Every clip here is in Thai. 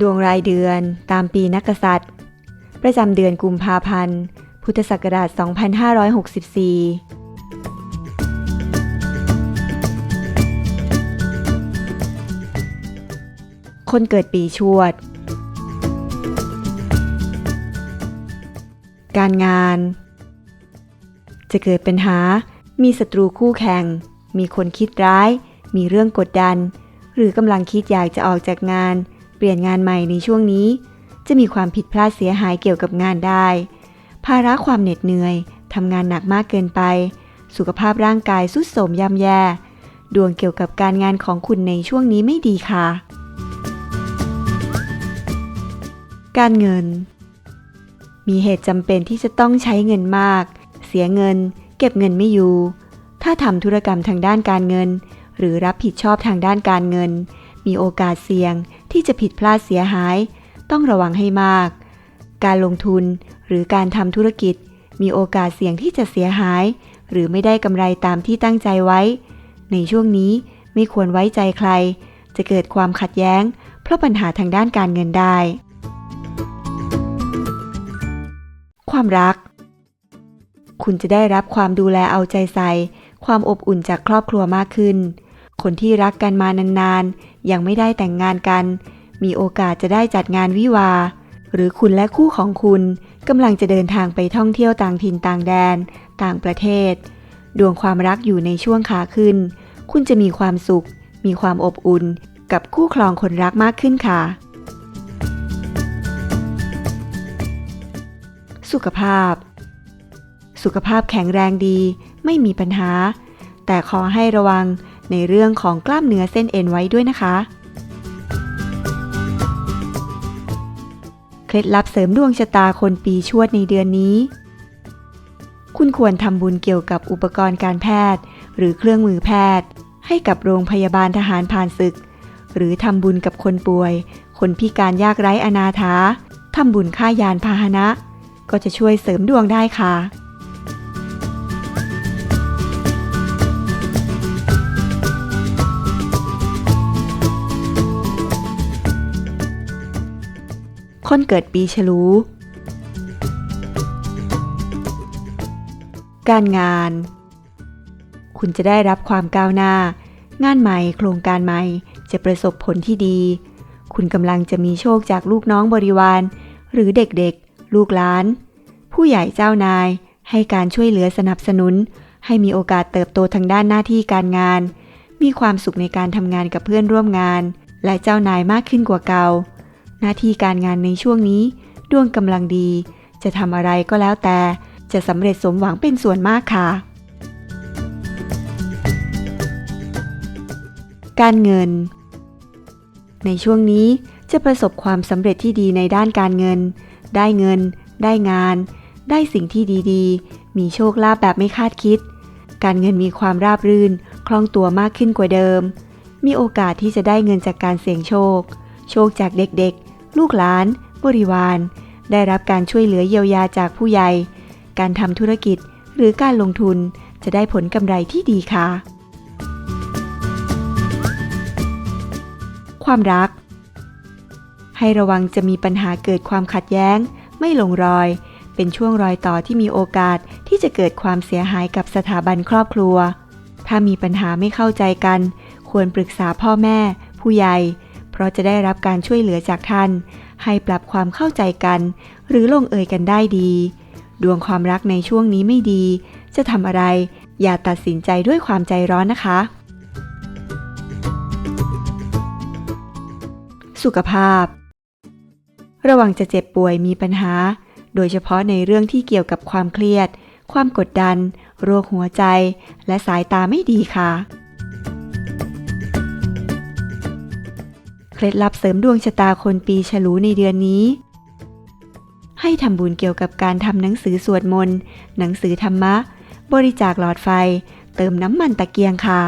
ดวงรายเดือนตามปีนักษัตริย์ ประจำเดือนกุมภาพันธ์ พุทธศักราช 2564คนเกิดปีชวด การงาน จะเกิดปัญหา มีศัตรูคู่แข่ง มีคนคิดร้าย มีเรื่องกดดัน หรือกำลังคิดอยากจะออกจากงาน เปลี่ยนงานใหม่ในช่วงนี้ จะมีความผิดพลาดเสียหายเกี่ยวกับงานได้ ภาระความเหน็ดเหนื่อยทำงานหนักมากเกินไป สุขภาพร่างกายสุดโทมย่ำแย่ ดวงเกี่ยวกับการงานของคุณในช่วงนี้ไม่ดีค่ะ การเงิน มีเหตุจำเป็นที่จะต้องใช้เงินมาก เสียเงิน เก็บเงินไม่อยู่ ถ้าทำธุรกรรมทางด้านการเงิน หรือรับผิดชอบทางด้านการเงิน มีโอกาสเสี่ยง ที่จะผิดพลาดเสียหาย ต้องระวังให้มาก การลงทุนหรือการทำธุรกิจ มีโอกาสเสี่ยงที่จะเสียหาย หรือไม่ได้กำไรตามที่ตั้งใจไว้ ในช่วงนี้ไม่ควรไว้ใจใคร จะเกิดความขัดแย้ง เพราะปัญหาทางด้านการเงินได้ ความรัก คุณจะได้รับความดูแลเอาใจใส่ ความอบอุ่นจากครอบครัวมากขึ้น คนที่รักกันมานานๆ ยังไม่ได้แต่งงานกัน มีโอกาสจะได้จัดงานวิวา หรือคุณและคู่ของคุณกำลังจะเดินทางไปท่องเที่ยวต่างถิ่นต่างแดน ต่างประเทศ ดวงความรักอยู่ในช่วงขาขึ้น คุณจะมีความสุข มีความอบอุ่น กับคู่ครองคนรักมากขึ้นค่ะ สุขภาพ สุขภาพแข็งแรงดี ไม่มีปัญหา แต่ขอให้ระวัง ในเรื่องของกล้ามเนื้อเส้นเอ็นไว้ด้วยนะคะ เคล็ดลับเสริมดวงชะตาคนปีชวดในเดือนนี้ คุณควรทำบุญเกี่ยวกับอุปกรณ์การแพทย์ หรือเครื่องมือแพทย์ ให้กับโรงพยาบาลทหารผ่านศึก หรือทำบุญกับคนป่วย คนพิการยากไร้อนาถาทำบุญค่ายานพาหนะ ก็จะช่วยเสริมดวงได้ค่ะ คนเกิดปีฉลู การงาน คุณจะได้รับความก้าวหน้า งานใหม่โครงการใหม่จะประสบผลที่ดี คุณกำลังจะมีโชคจากลูกน้องบริวาร หรือเด็กๆ ลูกหลาน ผู้ใหญ่เจ้านาย ให้การช่วยเหลือสนับสนุน ให้มีโอกาสเติบโตทางด้านหน้าที่การงาน มีความสุขในการทำงานกับเพื่อนร่วมงาน และเจ้านายมากขึ้นกว่าเก่า หน้าที่การงานในช่วงนี้ดวงกำลังดี จะทำอะไรก็แล้วแต่จะสำเร็จสมหวังเป็นส่วนมากค่ะ การเงิน ในช่วงนี้จะประสบความสำเร็จที่ดีในด้านการเงิน ได้เงิน ได้งาน ได้สิ่งที่ดีๆ มีโชคลาภแบบไม่คาดคิด การเงินมีความราบรื่น คล่องตัวมากขึ้นกว่าเดิม มีโอกาสที่จะได้เงินจากการเสี่ยงโชค โชคจากเด็กๆ ลูกหลาน บริวาร ได้รับการช่วยเหลือเยียวยาจากผู้ใหญ่ การทำธุรกิจหรือการลงทุนจะได้ผลกำไรที่ดีค่ะ ความรัก ให้ระวังจะมีปัญหาเกิดความขัดแย้ง ไม่ลงรอย เป็นช่วงรอยต่อที่มีโอกาสที่จะเกิดความเสียหายกับสถาบันครอบครัว ถ้ามีปัญหาไม่เข้าใจกัน ควรปรึกษาพ่อแม่ ผู้ใหญ่ ราะจะได้รับการช่วยเหลือจากท่าน ให้ปรับความเข้าใจกัน หรือลงเอยกันได้ดี ดวงความรักในช่วงนี้ไม่ดี จะทำอะไร อย่าตัดสินใจด้วยความใจร้อนนะคะ สุขภาพ ระวังจะเจ็บป่วยมีปัญหา โดยเฉพาะในเรื่องที่เกี่ยวกับความเครียด ความกดดัน โรคหัวใจ และสายตาไม่ดีค่ะ เคล็ดลับเสริมดวงชะตาคนปีฉลูในเดือนนี้ ให้ทำบุญเกี่ยวกับการทำหนังสือสวดมนต์ หนังสือธรรมะ บริจาคหลอดไฟ เติมน้ำมันตะเกียงค่ะ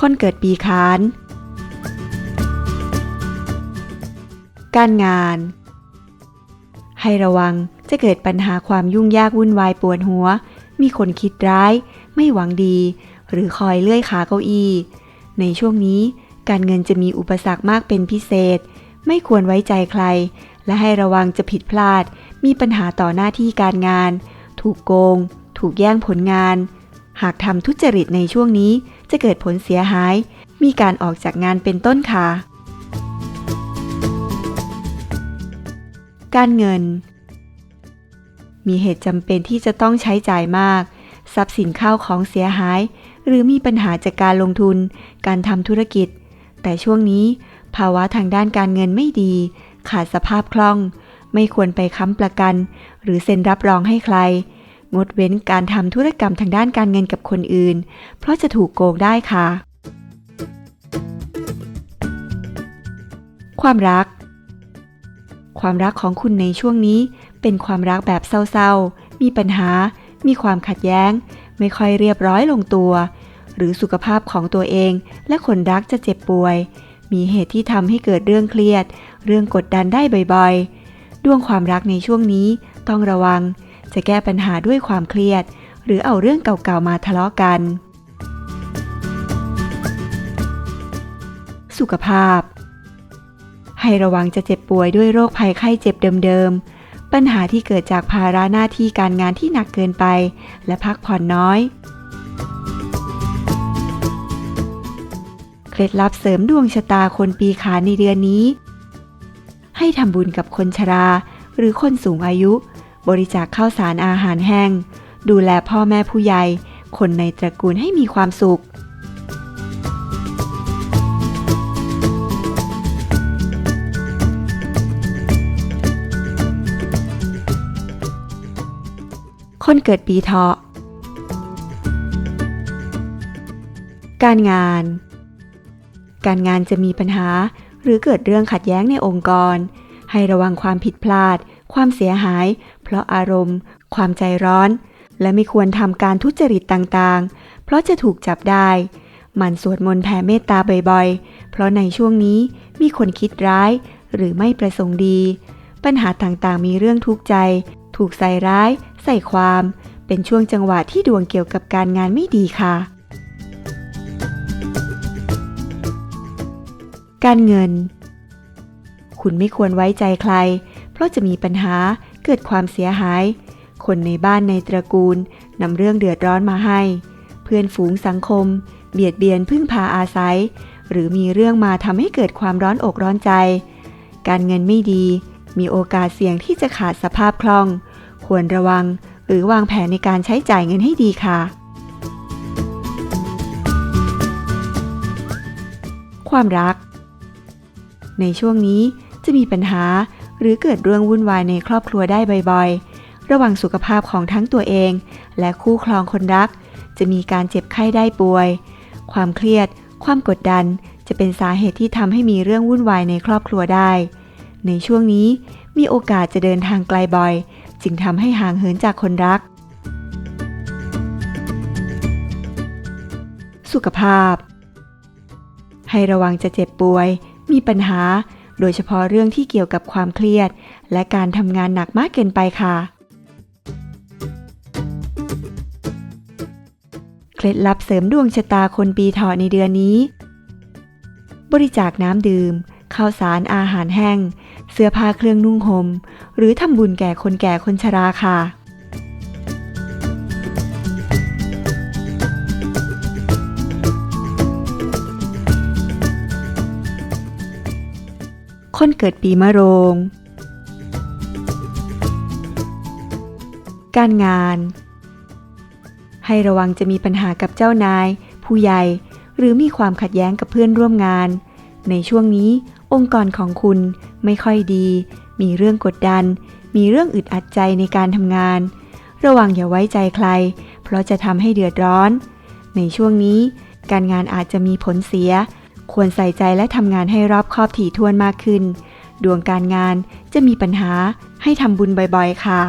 คนเกิดปีขาน การงาน ให้ระวัง จะเกิดปัญหาความยุ่งยากวุ่นวายปวดหัว มีคนคิดร้าย ไม่หวังดี หรือคอยเลื่อยขาเก้าอี้ ในช่วงนี้การเงินจะมีอุปสรรคมากเป็นพิเศษ ไม่ควรไว้ใจใคร และให้ระวังจะผิดพลาด มีปัญหาต่อหน้าที่การงาน ถูกโกง ถูกแย่งผลงาน หากทำทุจริตในช่วงนี้จะเกิดผลเสียหาย มีการออกจากงานเป็นต้นค่ะ การเงิน มีเหตุจำเป็นที่จะต้องใช้จ่ายมาก ทรัพย์สินข้าวของเสียหาย หรือมีปัญหาจากการลงทุน การทำธุรกิจ แต่ช่วงนี้ ภาวะทางด้านการเงินไม่ดี ขาดสภาพคล่อง ไม่ควรไปค้ำประกัน หรือเซ็นรับรองให้ใคร งดเว้นการทำธุรกรรมทางด้านการเงินกับคนอื่น เพราะจะถูกโกงได้ค่ะ ความรักความรักของคุณในช่วงนี้ เป็นความรักแบบเศร้าๆ มีปัญหา มีความขัดแย้ง ไม่ค่อยเรียบร้อยลงตัว หรือสุขภาพของตัวเองและคนรักจะเจ็บป่วย มีเหตุที่ทำให้เกิดเรื่องเครียด เรื่องกดดันได้บ่อยๆ ดวงความรักในช่วงนี้ต้องระวัง จะแก้ปัญหาด้วยความเครียด หรือเอาเรื่องเก่าๆมาทะเลาะกัน สุขภาพให้ระวังจะเจ็บป่วยด้วยโรคภัยไข้เจ็บเดิมๆ ปัญหาที่เกิดจากภาระหน้าที่การงานที่หนักเกินไป และพักผ่อนน้อย เคล็ดลับเสริมดวงชะตาคนปีขานในเดือนนี้ ให้ทำบุญกับคนชรา หรือคนสูงอายุ บริจาคข้าวสารอาหารแห้ง ดูแลพ่อแม่ผู้ใหญ่ คนในตระกูลให้มีความสุข คนเกิดปีเถาะ การงาน การงานจะมีปัญหาหรือเกิดเรื่องขัดแย้งในองค์กร ให้ระวังความผิดพลาด ความเสียหาย เพราะอารมณ์ ความใจร้อน และไม่ควรทำการทุจริตต่างๆ เพราะจะถูกจับได้หมันสวดมนต์แผ่เมตตาบ่อยๆ เพราะในช่วงนี้มีคนคิดร้ายหรือไม่ประสงค์ดี ปัญหาต่างๆ มีเรื่องทุกข์ใจ ถูกใส่ร้าย ใส่ความ เป็นช่วงจังหวะที่ดวงเกี่ยวกับการงานไม่ดีค่ะ การเงิน คุณไม่ควรไว้ใจใคร เพราะจะมีปัญหาเกิดความเสียหาย คนในบ้านในตระกูลนำเรื่องเดือดร้อนมาให้ เพื่อนฝูงสังคม เบียดเบียนพึ่งพาอาศัย หรือมีเรื่องมาทำให้เกิดความร้อนอกร้อนใจ การเงินไม่ดีมีโอกาสเสี่ยงที่จะขาดสภาพคล่อง ควรระวัง หรือวางแผนในการใช้จ่ายเงินให้ดีค่ะ ความรัก ในช่วงนี้จะมีปัญหาหรือเกิดเรื่องวุ่นวายในครอบครัวได้บ่อยๆ ระวังสุขภาพของทั้งตัวเอง และคู่ครองคนรัก จะมีการเจ็บไข้ได้ป่วย ความเครียด ความกดดันจะเป็นสาเหตุที่ทำให้มีเรื่องวุ่นวายในครอบครัวได้ ในช่วงนี้มีโอกาสจะเดินทางไกลบ่อย จึงทำให้ห่างเหินจากคนรัก สุขภาพ ให้ระวังจะเจ็บป่วย มีปัญหา โดยเฉพาะเรื่องที่เกี่ยวกับความเครียด และการทำงานหนักมากเกินไปค่ะ เคล็ดลับเสริมดวงชะตาคนปีเถาะในเดือนนี้ บริจาคน้ำดื่มข้าวสารอาหารแห้ง เสื้อผ้าเครื่องนุ่งหม่มหรือทำบุญแก่คนแก่คนชราค่ะ คนเกิดปีมะโรง การงาน ให้ระวังจะมีปัญหากับเจ้านาย ผู้ใหญ่ หรือมีความขัดแย้งกับเพื่อนร่วมงาน ในช่วงนี้องค์กรของคุณ ไม่ค่อยดี มีเรื่องกดดัน มีเรื่องอึดอัดใจในการทำงาน ระวังอย่าไว้ใจใคร เพราะจะทำให้เดือดร้อน ในช่วงนี้ การงานอาจจะมีผลเสีย ควรใส่ใจและทำงานให้รอบคอบถี่ถ้วนมากขึ้น ดวงการงานจะมีปัญหาให้ทำบุญบ่อยๆ ค่ะ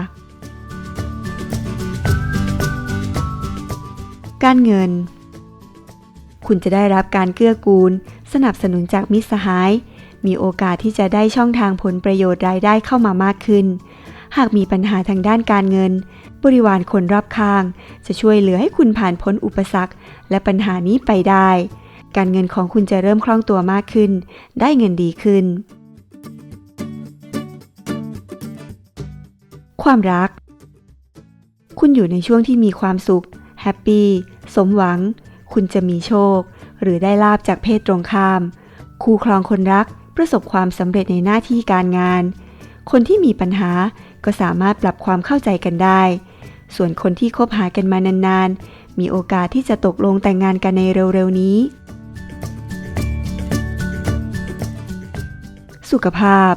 การเงิน คุณจะได้รับการเกื้อกูล สนับสนุนจากมิตรสหาย มีโอกาสที่จะได้ช่องทางผลประโยชน์รายได้เข้ามามากขึ้น หากมีปัญหาทางด้านการเงิน บริวารคนรอบข้าง จะช่วยเหลือให้คุณผ่านพ้นอุปสรรค และปัญหานี้ไปได้ การเงินของคุณจะเริ่มคล่องตัวมากขึ้น ได้เงินดีขึ้น ความรัก คุณอยู่ในช่วงที่มีความสุข แฮปปี้ สมหวัง คุณจะมีโชค หรือได้ลาบจากเพศตรงข้ามคู่ครองคนรัก ประสบความสำเร็จในหน้าที่การงาน คนที่มีปัญหาก็สามารถปรับความเข้าใจกันได้ ส่วนคนที่คบหากันมานานๆ มีโอกาสที่จะตกลงแต่งงานกันในเร็วๆนี้ สุขภาพ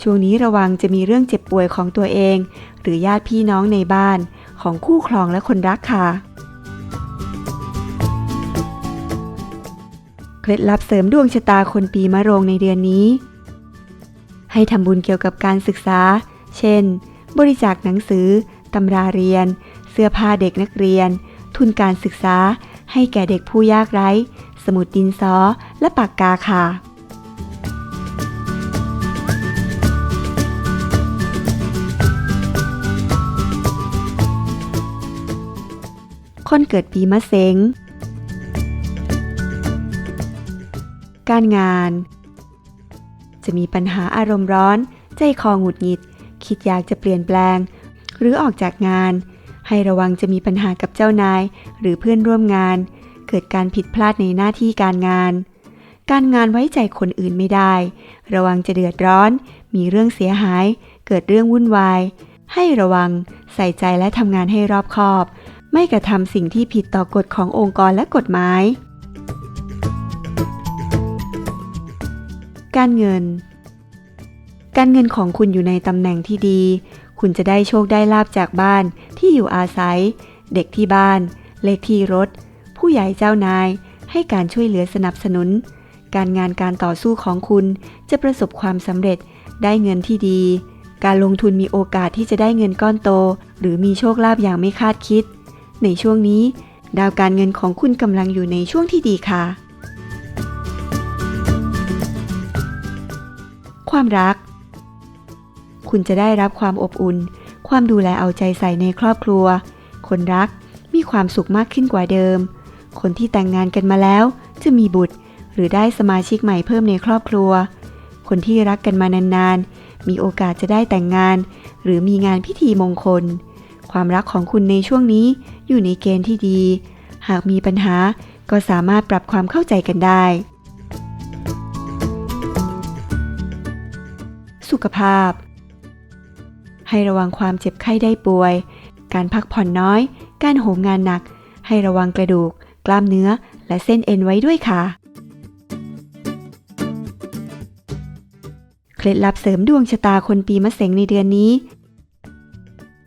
ช่วงนี้ระวังจะมีเรื่องเจ็บป่วยของตัวเอง หรือญาติพี่น้องในบ้านของคู่ครองและคนรักค่ะ เคล็ดลับเสริมดวงชะตาคนปีมะโรงในเดือนนี้ ให้ทำบุญเกี่ยวกับการศึกษา เช่น บริจาคหนังสือ ตำราเรียน เสื้อผ้าเด็กนักเรียน ทุนการศึกษา ให้แก่เด็กผู้ยากไร้ สมุดดินสอและปากกาค่ะคนเกิดปีมะเสง การงาน จะมีปัญหาอารมณ์ร้อน ใจคอหงุดหงิด คิดอยากจะเปลี่ยนแปลง หรือออกจากงาน ให้ระวังจะมีปัญหากับเจ้านาย หรือเพื่อนร่วมงาน เกิดการผิดพลาดในหน้าที่การงาน การงานไว้ใจคนอื่นไม่ได้ ระวังจะเดือดร้อน มีเรื่องเสียหาย เกิดเรื่องวุ่นวาย ให้ระวัง ใส่ใจและทำงานให้รอบคอบ ไม่กระทำสิ่งที่ผิดต่อกฎขององค์กรและกฎหมาย การเงิน การเงินของคุณอยู่ในตำแหน่งที่ดี คุณจะได้โชคได้ลาบจากบ้านที่อยู่อาศัย เด็กที่บ้าน เลขที่รถ ผู้ใหญ่เจ้านาย ให้การช่วยเหลือสนับสนุน การงานการต่อสู้ของคุณจะประสบความสำเร็จได้เงินที่ดี การลงทุนมีโอกาสที่จะได้เงินก้อนโต หรือมีโชคลาภอย่างไม่คาดคิด ในช่วงนี้ ดาวการเงินของคุณกำลังอยู่ในช่วงที่ดีค่ะ ความรัก คุณจะได้รับความอบอุ่น ความดูแลเอาใจใส่ในครอบครัว คนรักมีความสุขมากขึ้นกว่าเดิม คนที่แต่งงานกันมาแล้ว จะมีบุตร หรือได้สมาชิกใหม่เพิ่มในครอบครัว คนที่รักกันมานานๆ มีโอกาสจะได้แต่งงาน หรือมีงานพิธีมงคล ความรักของคุณในช่วงนี้อยู่ในเกณฑ์ที่ดี หากมีปัญหาก็สามารถปรับความเข้าใจกันได้ ขภาพ ให้ระวังความเจ็บไข้ได้ป่วย การพักผ่อนน้อย การโหมงานหนัก ให้ระวังกระดูก กล้ามเนื้อ และเส้นเอ็นไว้ด้วยค่ะ เคล็ดลับเสริมดวงชะตาคนปีมะเสงในเดือนนี้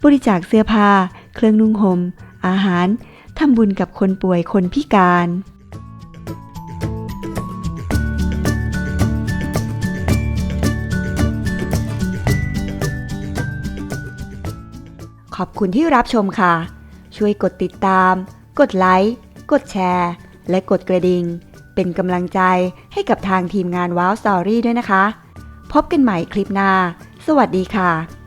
บริจาคเสื้อผ้า เครื่องนุ่งหม่มอาหารทำบุญกับคนป่วยคนพิการ ขอบคุณที่รับชมค่ะ ช่วยกดติดตาม กดไลค์ กดแชร์ และกดกระดิ่ง เป็นกำลังใจให้กับทางทีมงานว้าวสตอรี่ด้วยนะคะ พบกันใหม่คลิปหน้า สวัสดีค่ะ